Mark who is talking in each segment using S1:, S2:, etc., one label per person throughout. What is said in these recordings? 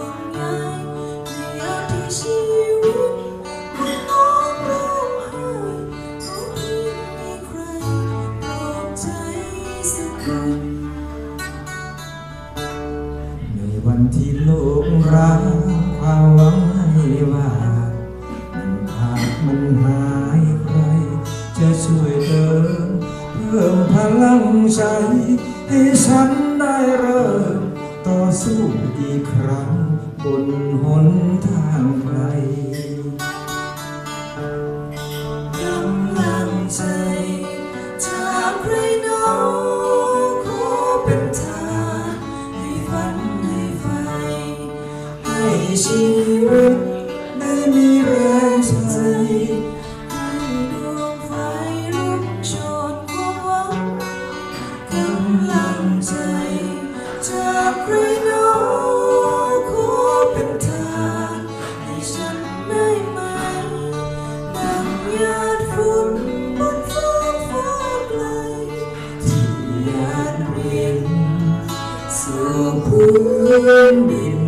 S1: วงใยในยามที่ชีวิตน้องร้องไห้อเพียงมีใครปลอบใจสักคน
S2: ในวันที่โลก มันหายใครจะช่วยเติมเพิ่มพลังใจให้ฉันได้เริ่มต่อสู้อีกครั้งบนหนทางไกล
S1: กำลังใจจากใครหน้องขอเป็นทางให้ฝันให้ไฟให้ชีวิตได้มีแรง ใจให้ดวงไฟลุกโชนความหวังกำลังใจจากใครหน้องขอเป็นทางให้ฉันได้ไหมดังหยาดฝุ่นบนฟ้าฟ้าไกลที่หยาดรินสู่พื้นดิน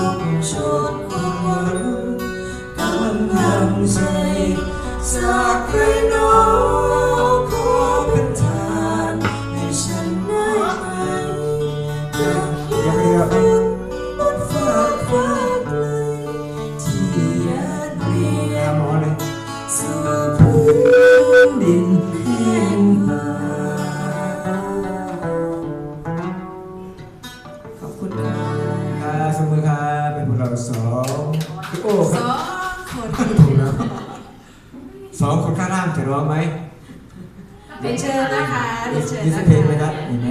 S1: ลุกโชนค
S2: โอ้ค
S1: ส
S2: รับ
S1: องคน
S2: ถูกแล้วสองคนข้างล่างจะร้องไหม
S1: เป็นเชิญนะคะเป็นเชิญ
S2: มี
S1: นะ
S2: สักเพลงไหมค
S1: คะ
S2: รับมีไหม